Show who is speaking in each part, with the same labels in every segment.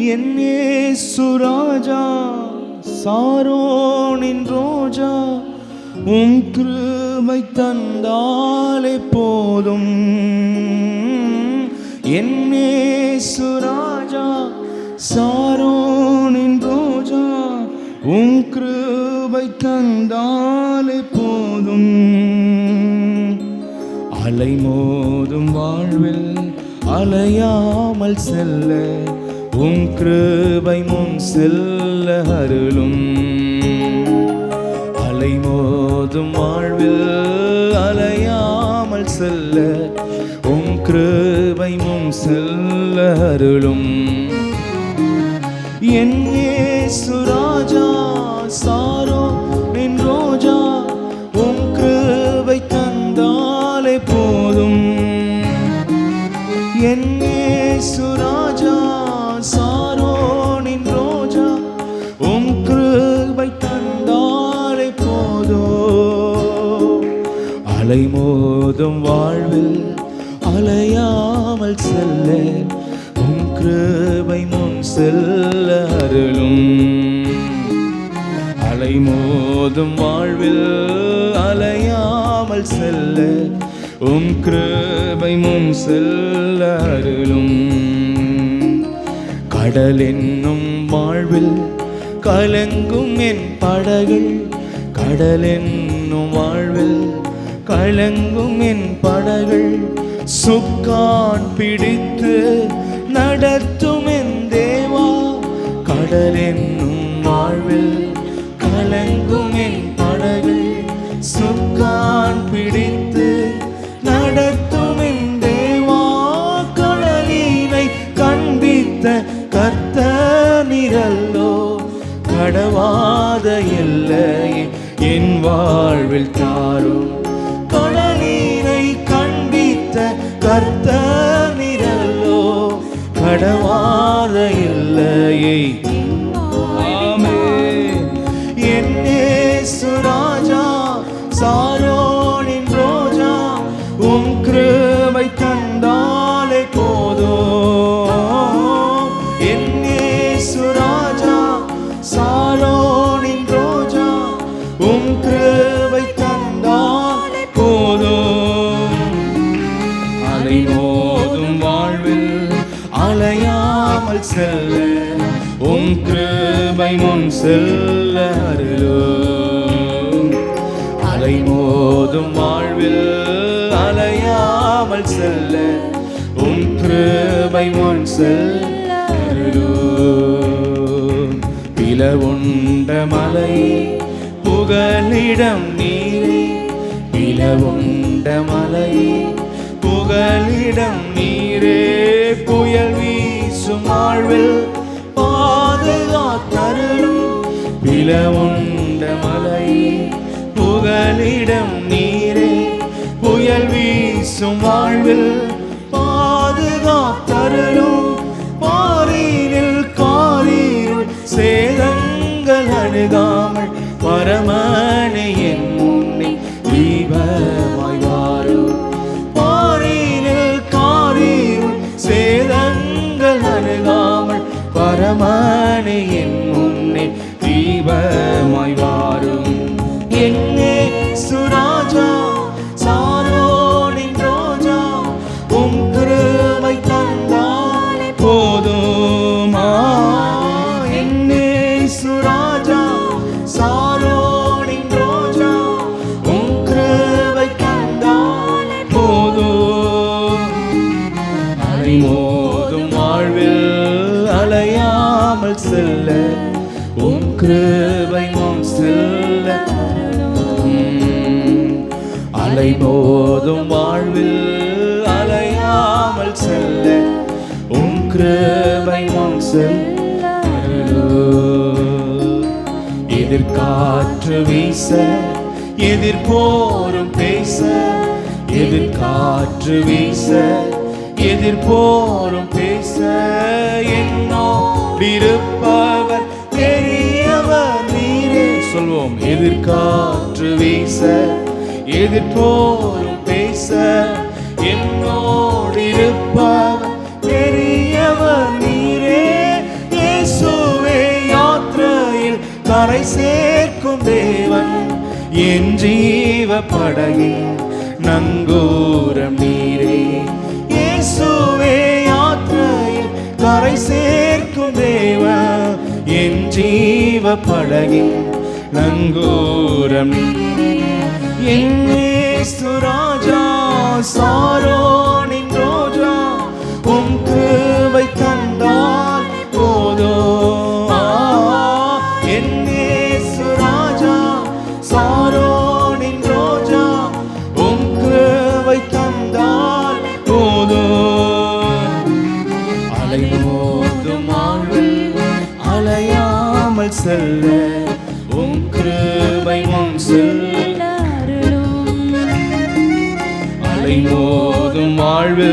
Speaker 1: என்னே சுராஜா சாரோனின் ரோஜா உம் கிருபை தந்தாலே போதும். என்னே சுராஜா சாரோனின் ரோஜா உம் கிருபை தந்தாலே போதும். அலை மோதும் வாழ்வில் அலையாமல் செல்ல உம் கிருபை முன் செல்ல அருளும். அலைமோதும் வாழ்வில் அலையாமல் செல்ல உம் கிருபை முன் செல்ல அருளும். என் சுராஜா சாரோ என் ரோஜா உம் கிருபை தந்தாலே போதும். என் சுராஜா அலை மோதும் வாழ்வில் அலையாமல் செல்ல உம் கிருபை முன் செல்ல அருளும். அலை மோதும் வாழ்வில் அலையாமல் செல்ல உம் கிருபை முன் செல்ல அருளும். கடல் என்னும் வாழ்வில் கலங்கும் என் படகள் கடல் என்னும் வாழ்வில் கலங்கும் என் படகள் சுக்கான் பிடித்து நடத்தும் என் தேவா. கடல் என்னும் வாழ்வில் கலங்கும் என் படகள் சுக்கான் பிடித்து நடத்தும் என் தேவா. கடலினை கண்பித்த கர்த்த நிரல்லோ. கடவாத எல்லையை என் வாழ்வில் தாரும். எல்லையை ஆமென். என்னே சுராஜா சாரோனின் ரோஜா உம் கிருபை தந்தாலே போதும். என்னே சுராஜா சாரோனின் ரோஜா உம் கிருபை தந்தாலே போதும். அலை மோதும் வாழ்வில் அலையாமல் செல்ல உன் கிருபை முன் செல்ல அருளும். அலை மோதும் வாழ்வில் அலையாமல் செல்ல உன் கிருபை முன் செல்ல அருளும். உண்ட மலை புகலிடம் நீரே பில உண்ட மலை புகலிடம் நீ வாழ்வில் பாதுகாத்தருளும் பிளவுண்ட மலை. புகலிடம் நீரே புயல் வீசும் வாழ்வில் பாதுகாத்தருளும். பாரீரில் காரிருள் சேதங்கள் அணுகாமல் பரமனை என்னே சுராஜா சாரோனின் ரோஜா உம் கிருபை தந்தால் போதுமா? என்னே சுராஜா சாரோனின் ரோஜா உம் கிருபை தந்தால் போதும். அலை மோதும் வாழ்வில் அலையாமல் செல்ல உம் கிருபை அலை போதும் வாழ்வில் அலையாமல் செல்ல உன் கிருபை முன் செல்ல எதிர்காற்று வீச எதிர்போரும் பேச எதிர்காற்று வீச எதிர்போரும் பேச. என்னோடிருப்பவர் பெரியவர் நீரே. சொல்வோம் எதிர்காற்று வீச எதிர்போலும் பேச என்னோடு என்னோடிருப்பவர் பெரியவர் நீரே இயேசுவே யாத்திரையில் கரை சேர்க்கும் தேவன். என் ஜீவ படகில் நங்கூரம் நீரே. இயேசுவே யாத்திரையில் கரை சேர்க்கும் தேவன். என் ஜீவ படகில் நங்கூரம் நீரே. என் ராஜா சாரோனின் ரோஜா உம் கிருபை தந்தால் போதோ என் ராஜா சாரோனின் ரோஜா உம் கிருபை தந்தால் போதோ ஆழ்வில் அலையாமல் செல்ல உம் கிருபை முன் செல்ல அலைமோதும் வாழ்வு.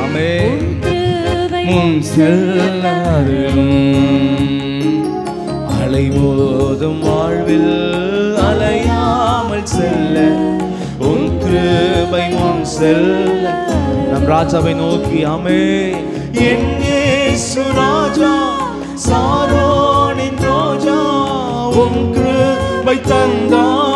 Speaker 1: அமே முன் செல்லாரும் அலைமோதும் வாழ்வில் அலையாமல் செல்ல. உன் கிருபை முன் செல்ல. நம் ராஜாவை நோக்கி அமே என் இயேசு ராஜா சாரோனின் ரோஜா உன் கிருபை தந்தான்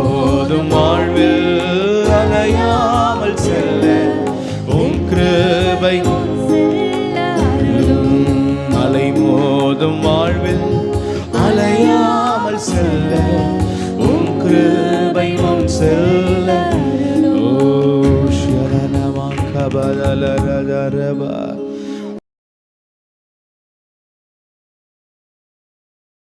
Speaker 1: அலைமோதும் வாழ்வில் அலையாமல் செல்ல உம் கிருபை. அலைமோதும் வாழ்வில் அலையாமல் செல்ல உம் கிருபை முன் செல்ல. ஓ சரணமாக கபலரதரபா